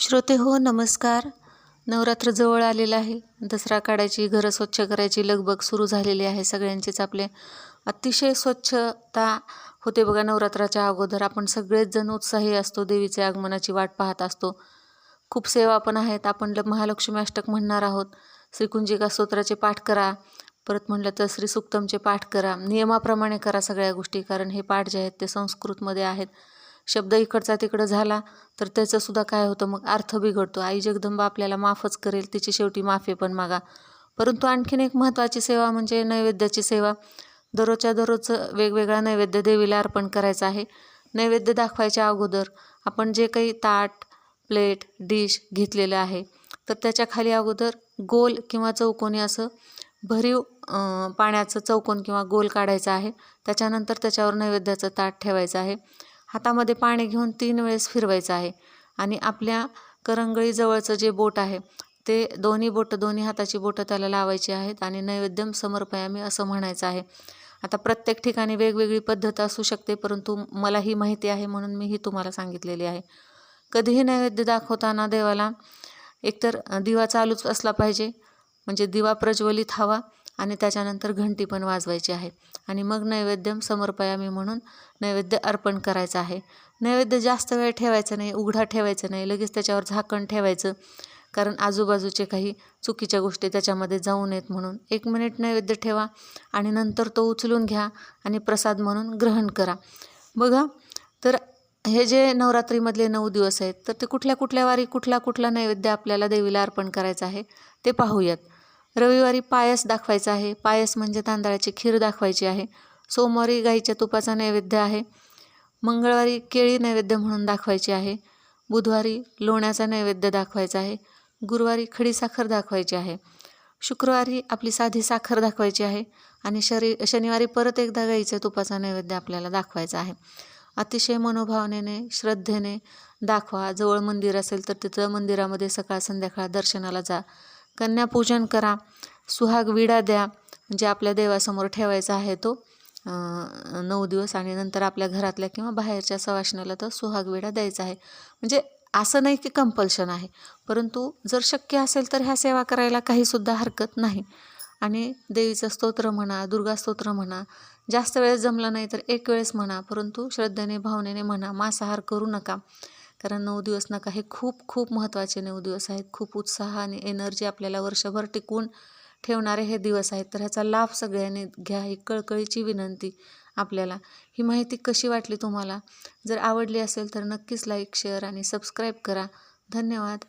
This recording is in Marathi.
श्रोते हो नमस्कार. नवरात्र जवळ आलेलं आहे. दसरा काढायची घरं स्वच्छ करायची लगबग सुरू झालेली आहे सगळ्यांचेच आपले. अतिशय स्वच्छता होते बघा नवरात्राच्या अगोदर. आपण सगळेच जण उत्साही असतो देवीचे आगमनाची वाट पाहत असतो. खूप सेवा पण आहेत. आपण ल महालक्ष्मी अष्टक म्हणणार आहोत. श्रीकुंजिका स्तोत्राचे पाठ करा. परत म्हटलं तर श्री सुक्तमचे पाठ करा. नियमाप्रमाणे करा सगळ्या गोष्टी कारण हे पाठ जे आहेत ते संस्कृतमध्ये आहेत. शब्द इकडचा तिकडं झाला तर त्याचंसुद्धा काय होतं? मग अर्थ बिघडतो. आई जगदंबा आपल्याला माफच करेल तिची शेवटी माफी पण मागा. परंतु आणखीन एक महत्त्वाची सेवा म्हणजे नैवेद्याची सेवा. दररोजच्या दररोज वेगवेगळा नैवेद्य देवीला अर्पण करायचा आहे. नैवेद्य दाखवायच्या अगोदर आपण जे काही ताट प्लेट डिश घेतलेलं आहे तर त्याच्याखाली अगोदर गोल किंवा चौकोनी असं भरीव पाण्याचं चौकोन किंवा गोल काढायचं आहे. त्याच्यानंतर त्याच्यावर नैवेद्याचं ताट ठेवायचं आहे. हातामध्ये पाणी घेऊन तीन वेळेस फिरवायचं आहे. आणि आपल्या करंगळीजवळचं जे बोट आहे ते दोन्ही बोटं दोन्ही हाताची बोटं त्याला लावायची आहेत आणि नैवेद्यम समर्पयामी असं म्हणायचं आहे. आता प्रत्येक ठिकाणी वेगवेगळी पद्धत असू शकते परंतु मला ही माहिती आहे म्हणून मी ही तुम्हाला सांगितलेली आहे. कधीही नैवेद्य दाखवताना देवाला एकतर दिवा चालूच असला पाहिजे म्हणजे दिवा प्रज्वलित हवा आणि त्याच्यानंतर घंटी पण वाजवायची आहे. आणि मग नैवेद्यम समर्पयामी म्हणून नैवेद्य अर्पण करायचं आहे. नैवेद्य जास्त वेळ ठेवायचं नाही उघडा ठेवायचं नाही लगेच त्याच्यावर झाकण ठेवायचं. कारण आजूबाजूचे काही चुकीच्या गोष्टी त्याच्यामध्ये जाऊ नयेत म्हणून. एक मिनिट नैवेद्य ठेवा आणि नंतर तो उचलून घ्या आणि प्रसाद म्हणून ग्रहण करा. बघा तर हे जे नवरात्रीमधले नऊ दिवस आहेत तर ते कुठल्या कुठल्या वारी कुठला कुठला नैवेद्य आपल्याला देवीला अर्पण करायचं आहे ते पाहूयात. रविवारी पायस दाखवायचा आहे. पायस म्हणजे तांदळाची खीर दाखवायची आहे. सोमवारी गाईच्या तुपाचा नैवेद्य आहे. मंगळवारी केळी नैवेद्य म्हणून दाखवायची आहे. बुधवारी लोण्याचा नैवेद्य दाखवायचा आहे. गुरुवारी खडी साखर दाखवायची आहे. शुक्रवारी आपली साधी साखर दाखवायची आहे आणि शरी शनिवारी परत एकदा गाईच्या तुपाचा नैवेद्य आपल्याला दाखवायचा आहे. अतिशय मनोभावनेने श्रद्धेने दाखवा. जवळ मंदिर असेल तर तिथं मंदिरामध्ये सकाळ संध्याकाळ दर्शनाला जा. कन्यापूजन करा. सुहाग विडा द्या म्हणजे आपल्या देवासमोर ठेवायचा आहे तो. नऊ दिवस आणि नंतर आपल्या घरातल्या किंवा बाहेरच्या सवाशणाला तर सुहाग विडा द्यायचा आहे. म्हणजे असं नाही की कंपल्शन आहे. परंतु जर शक्य असेल तर ह्या सेवा करायला काहीसुद्धा हरकत नाही. आणि देवीचं स्तोत्र म्हणा दुर्गा स्तोत्र म्हणा जास्त वेळेस जमलं नाही तर एक वेळेस म्हणा परंतु श्रद्धेने भावनेने म्हणा मांसाहार करू नका. कारण नऊ दिवस नका हे खूप खूप महत्त्वाचे नऊ दिवस आहेत. खूप उत्साह आणि एनर्जी आपल्याला वर्षभर टिकून ठेवणारे हे दिवस आहेत. तर ह्याचा लाभ सगळ्यांनी घ्या ही कळकळीची विनंती आपल्याला. ही माहिती कशी वाटली तुम्हाला? जर आवडली असेल तर नक्कीच लाईक शेअर आणि सबस्क्राईब करा. धन्यवाद.